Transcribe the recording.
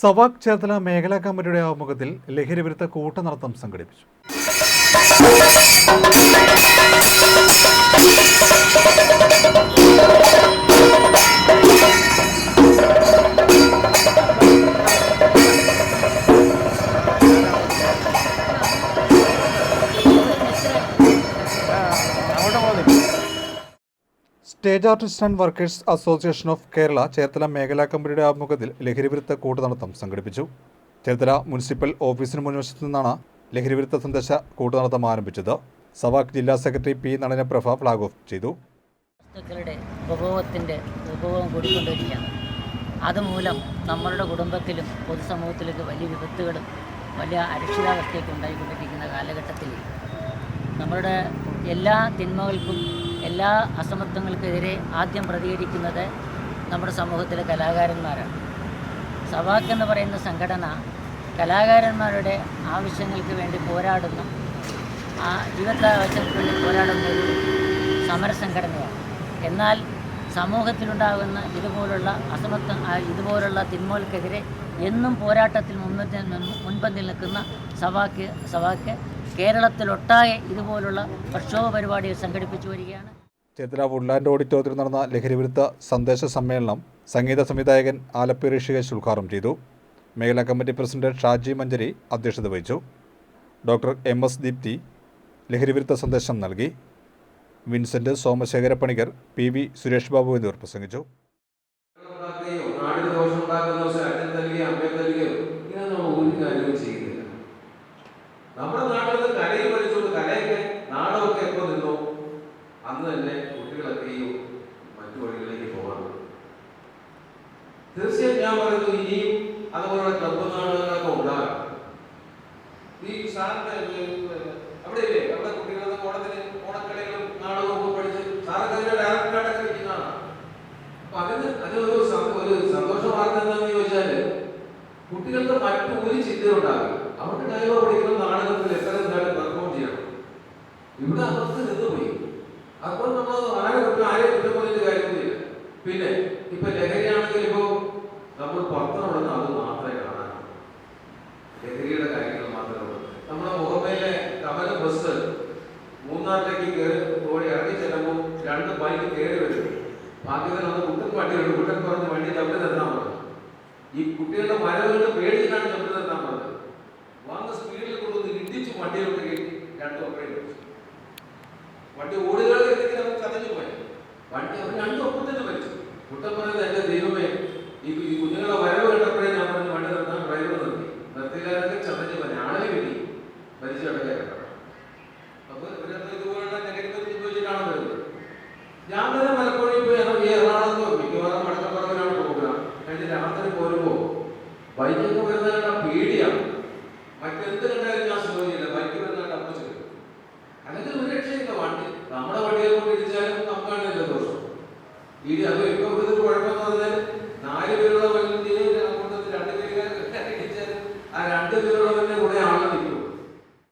സവാക് ചേർത്തല മേഖലാ കമ്മിറ്റിയുടെ ആഭിമുഖ്യത്തിൽ ലഹരി വിരുദ്ധ കൂട്ടനടത്തം സംഘടിപ്പിച്ചു. Stage artist and workers association of Kerala Cherthala മേഖലാ കമ്പനിയുടെ ആഭിമുഖ്യത്തിൽ ലഹരി വിരുദ്ധ കൂട്ടനടത്തം സംഘടിപ്പിച്ചു. ചേർത്തല മുനിസിപ്പൽ ഓഫീസിന് മുൻവശത്തു നിന്നാണ് ലഹരി വിരുദ്ധ സന്ദേശ കൂട്ടുനടത്തം ആരംഭിച്ചത്. സവാക് ജില്ലാ secretary P Nadanaprabha flag off ചെയ്തു. അതുമൂലം നമ്മളുടെ കുടുംബത്തിലും പൊതുസമൂഹത്തിലേക്ക് വലിയ വിപത്തുകളും വലിയ അരക്ഷിതാവസ്ഥയൊക്കെ ഉണ്ടായിക്കൊണ്ടിരിക്കുന്ന കാലഘട്ടത്തിൽ നമ്മളുടെ എല്ലാ തിന്മകൾക്കും എല്ലാ അസമത്വങ്ങൾക്കെതിരെ ആദ്യം പ്രതികരിക്കുന്നത് നമ്മുടെ സമൂഹത്തിലെ കലാകാരന്മാരാണ്. സവാക്ക് എന്ന് പറയുന്ന സംഘടന കലാകാരന്മാരുടെ ആവശ്യങ്ങൾക്ക് വേണ്ടി പോരാടുന്ന ആ ജീവിതാവശ്യങ്ങൾക്ക് വേണ്ടി പോരാടുന്ന ഒരു സമരസംഘടനയാണ്. എന്നാൽ സമൂഹത്തിലുണ്ടാകുന്ന ഇതുപോലുള്ള അസമത്വം ഇതുപോലുള്ള തിന്മകൾക്കെതിരെ എന്നും പോരാട്ടത്തിൽ മുൻപന്തിൽ മുൻപന്തിൽ നിൽക്കുന്ന സവാക്ക് സവാക്ക് കേരളത്തിലൊട്ടാകെ ഇതുപോലുള്ള പ്രക്ഷോഭ പരിപാടികൾ സംഘടിപ്പിച്ചു വരികയാണ് ചേത്തല വുഡ്ലാൻഡ് ഓഡിറ്റോറിയത്തിൽ നടന്ന ലഹരി വിരുദ്ധ സന്ദേശ സമ്മേളനം സംഗീത സംവിധായകൻ ആലപ്പി ഋഷികേശ് ഉദ്ഘാടനം ചെയ്തു മേഖലാ കമ്മിറ്റി പ്രസിഡന്റ് ഷാജി മഞ്ചരി അധ്യക്ഷത വഹിച്ചു ഡോക്ടർ എം എസ് ദീപ്തി ലഹരി വിരുദ്ധ സന്ദേശം നൽകി Vincent Somasekhara Panicker P V Suresh Babu എന്നിവർ പ്രസംഗിച്ചു ഉണ്ടാക്കുകയോ നാടിന് ദോഷം ഉണ്ടാക്കുന്ന ദിവസം അച്ഛൻ തല്ലുകയോ അമ്മയെ ഇങ്ങനെ നമ്മൾ ഒരു കാര്യവും ചെയ്യുന്നില്ല അന്ന് തന്നെ കുട്ടികളൊക്കെ ഈ മറ്റു വഴികളിലേക്ക് പോകണം. തീർച്ചയായും ഞാൻ പറയുന്നു ഇനിയും അതുപോലുള്ള ക്ലബ്ബ് നാടകങ്ങളൊക്കെ ഉണ്ടാകും ഈ സാറിന്റെ അവിടെ ഇല്ലേ അവിടെ കുട്ടികളുടെ ഓണത്തിന് ഓണക്കളികളും നാടകവും പഠിച്ച് സാറൊക്കെ അതിന്റെ ഡയറക്ടറായിട്ടൊക്കെ ഇരിക്കുന്നതാണ്. അപ്പൊ അതിന് അതിനൊരു സ- ഒരു സന്തോഷ വാർത്ത എന്താണെന്ന് ചോദിച്ചാൽ കുട്ടികൾക്ക് മറ്റു ഒരു ചിന്തയുണ്ടാകും അവർക്ക് ഡയലോഗ് പഠിക്കുന്ന നാടകത്തിൽ എത്ര എന്തായാലും പെർഫോം ചെയ്യണം. ഇവിടെ അവർക്ക് നിന്നുപോയി അപ്പോൾ നമ്മൾ ആരെ കുറ്റം ആരെ കുറ്റം പറഞ്ഞിട്ട് കാര്യമൊന്നുമില്ല. പിന്നെ ഇപ്പൊ ലഹരിയാണെങ്കിൽ ഇപ്പോ നമ്മൾ പത്രമുള്ളത് അത് മാത്രമേ കാണാൻ ലഹരിയുടെ കാര്യങ്ങൾ മാത്രമേ ഉള്ളൂ. നമ്മുടെ മുഖമേലെ കമല ബസ് മൂന്നാറിലേക്ക് കയറി ഓടി ഇറങ്ങി ചെല്ലുമ്പോൾ രണ്ട് ബൈക്ക് കയറി വരും. ഭാഗ്യത്തിന് അന്ന് കുട്ടൻ വണ്ടിയുണ്ട് കുട്ടൻ പറഞ്ഞ് വണ്ടി ചവിട്ടി നിർത്താൻ പറഞ്ഞു ഈ കുട്ടികളുടെ മരവുകളുടെ പേടിയിലാണ് ചവിട്ടി നിർത്താൻ പറഞ്ഞത് സ്പീഡിൽ കൊണ്ടുവന്ന് ഇടിച്ച് വണ്ടിയിലോട്ട് കയറ്റി രണ്ടും ഒപ്പേ വണ്ടി ഓടുകളിലേക്ക് രാത്രി പോരുമ്പോ ബൈക്കൊക്കെ വരുന്നതിനുള്ള പേടിയാണ്. മറ്റെന്ത്